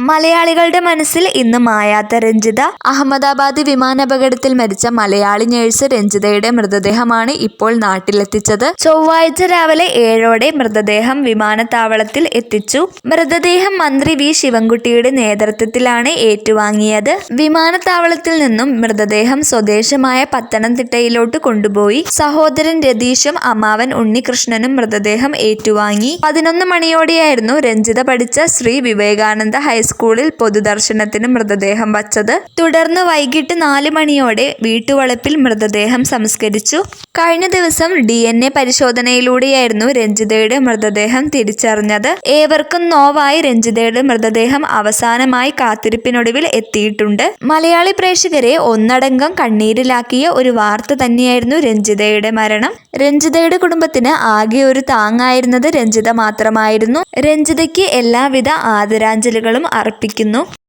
മലയാളികളുടെ മനസ്സിൽ ഇന്ന് മായാത്ത രഞ്ജിത. അഹമ്മദാബാദ് വിമാനാപകടത്തിൽ മരിച്ച മലയാളി നഴ്സ് രഞ്ജിതയുടെ മൃതദേഹമാണ് ഇപ്പോൾ നാട്ടിലെത്തിച്ചത്. ചൊവ്വാഴ്ച രാവിലെ ഏഴോടെ മൃതദേഹം വിമാനത്താവളത്തിൽ എത്തിച്ചു. മൃതദേഹം മന്ത്രി വി. ശിവൻകുട്ടിയുടെ നേതൃത്വത്തിലാണ് ഏറ്റുവാങ്ങിയത്. വിമാനത്താവളത്തിൽ നിന്നും മൃതദേഹം സ്വദേശമായ പത്തനംതിട്ടയിലോട്ട് കൊണ്ടുപോയി. സഹോദരൻ രതീഷും അമ്മാവൻ ഉണ്ണികൃഷ്ണനും മൃതദേഹം ഏറ്റുവാങ്ങി. പതിനൊന്ന് മണിയോടെയായിരുന്നു രഞ്ജിത പഠിച്ച ശ്രീ വിവേകാനന്ദ ഹൈസ്കൂളിൽ പൊതുദർശനത്തിന് മൃതദേഹം വച്ചത്. തുടർന്ന് വൈകിട്ട് നാല് മണിയോടെ വീട്ടുവളപ്പിൽ മൃതദേഹം സംസ്കരിച്ചു. കഴിഞ്ഞ ദിവസം ഡി എൻ എ പരിശോധനയിലൂടെയായിരുന്നു രഞ്ജിതയുടെ മൃതദേഹം തിരിച്ചറിഞ്ഞത്. ഏവർക്കും നോവായി രഞ്ജിതയുടെ മൃതദേഹം അവസാനമായി കാത്തിരിപ്പിനൊടുവിൽ എത്തിയിട്ടുണ്ട്. മലയാളി പ്രേക്ഷകരെ ഒന്നടങ്കം കണ്ണീരിലാക്കിയ ഒരു വാർത്ത തന്നെയായിരുന്നു രഞ്ജിതയുടെ മരണം. രഞ്ജിതയുടെ കുടുംബത്തിന് ആകെ ഒരു താങ്ങായിരുന്നത് രഞ്ജിത മാത്രമായിരുന്നു. രഞ്ജിതയ്ക്ക് എല്ലാവിധ ആദരാഞ്ജലികളും അർപ്പിക്കുന്നു.